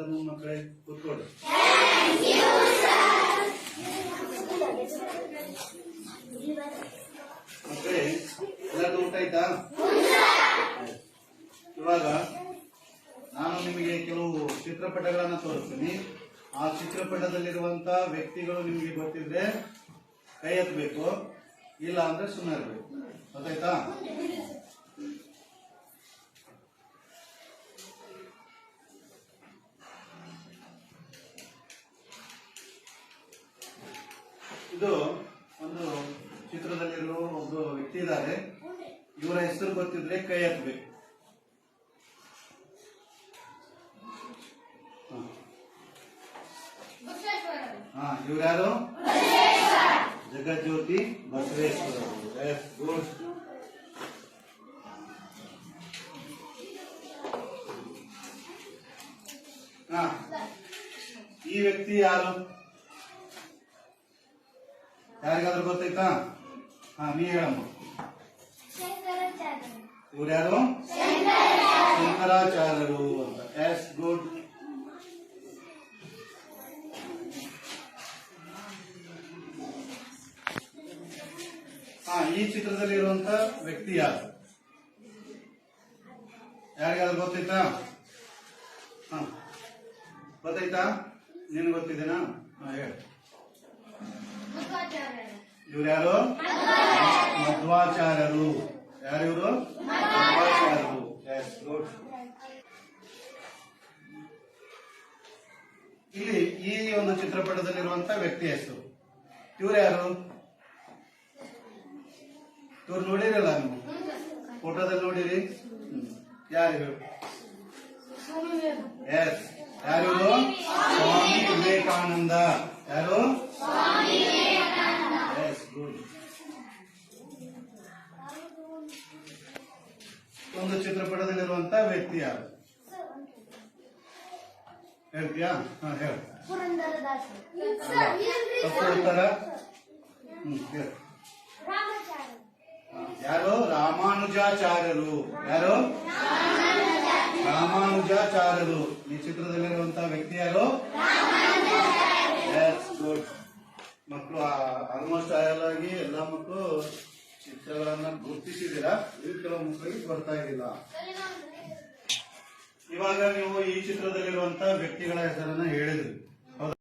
Afternoon ಮಕ್ಕಳೇ ಕೂತ್ಕೊಳ್ಳಿ. ಮಕ್ಕಳೇ ಎಲ್ಲರೂ ಊಟ ಆಯ್ತಾ? ಇವಾಗ ನಾನು ನಿಮಗೆ ಕೆಲವು ಚಿತ್ರಪಟಗಳನ್ನ ತೋರಿಸ್ತೀನಿ. ಆ ಚಿತ್ರಪಟದಲ್ಲಿರುವಂತ ವ್ಯಕ್ತಿಗಳು ನಿಮಗೆ ಗೊತ್ತಿದ್ರೆ ಕೈ ಎತ್ತಬೇಕು, ಇಲ್ಲ ಅಂದ್ರೆ ಸುಮ್ಮನೆ ಇರಬೇಕು. ಗೊತ್ತಾಯ್ತಾ? ಇದು ಒಂದು ಚಿತ್ರದಲ್ಲಿರೋ ಒಬ್ಬರು ವ್ಯಕ್ತಿ ಇದ್ದಾರೆ. ಇವರ ಹೆಸರು ಗೊತ್ತಿದ್ರೆ ಕೈ ಎತ್ತಬೇಕು ಹಾ. ಇವ್ರು ಯಾರು? ಜಗಜ್ಯೋತಿ ಬಸವೇಶ್ವರ ಹಾ. ಈ ವ್ಯಕ್ತಿ ಯಾರು? ಯಾರಿಗಾದ್ರೂ ಗೊತ್ತೈತಾ ಹಾ ನೀ ಹೇಳಮ್ಮ. ಇವ್ರು ಯಾರು? ಶಂಕರಾಚಾರ್ಯರು ಅಂತ. ಎಸ್ ಗುಡ್ ಹಾ ಈ ಚಿತ್ರದಲ್ಲಿ ಇರುವಂತ ವ್ಯಕ್ತಿ ಯಾರು? ಯಾರಿಗಾದ್ರೂ ಗೊತ್ತೈತಾ ಹಾ. ಗೊತ್ತಾಯ್ತಾ? ನಿನ್ ಗೊತ್ತಿದೆನಾ? ಹಾ ಹೇಳಿ. ಇವ್ರು ಯಾರು ಮಧ್ವಾಚಾರ್ಯರು ಯಾರು ಇವರು? ಮಧ್ವಾಚಾರ್ಯರು ಎಸ್ ಗುಡ್ ಇಲ್ಲಿ ಈ ಒಂದು ಚಿತ್ರಪಟದಲ್ಲಿರುವಂತ ವ್ಯಕ್ತಿ ಹೆಸರು. ಇವ್ರು ಯಾರು ಇವ್ರು ನೋಡಿರಲ್ಲ ನೀವು? ಫೋಟೋದಲ್ಲಿ ನೋಡಿರಿ. ಯಾರು ಒಂದು ಚಿತ್ರಪಟದಲ್ಲಿರುವಂತ ವ್ಯಕ್ತಿ ಯಾರು? ಹೇಳ್ತೀಯಾ? ಹಾ ಹೇಳು. ತಪ್ಪು ಉತ್ತರ ಹ್ಮ್ ಹೇಳು. ಯಾರು? ರಾಮಾನುಜಾಚಾರ್ಯರು. ಯಾರು? ರಾಮಾನುಜಾಚಾರ್ಯರು. ಈ ಚಿತ್ರದಲ್ಲಿರುವಂತ ವ್ಯಕ್ತಿ ಯಾರು? ಗುಡ್ ಮಕ್ಕಳು ಆಲ್ಮೋಸ್ಟ್ ಆಲ್ ಆಗಿ ಎಲ್ಲ ಮಕ್ಕಳು ಚಿತ್ರಗಳನ್ನ ಗುರುತಿಸಿದಿರಾ ಇದು ಕೆಲವು ಮಕ್ಕಳಿಗೆ ಬರ್ತಾ ಇರಲಿಲ್ಲ ಇವಾಗ ನೀವು ಈ ಚಿತ್ರದಲ್ಲಿರುವಂತಹ ವ್ಯಕ್ತಿಗಳ ಹೆಸರನ್ನ ಹೇಳಿದ್ರಿ.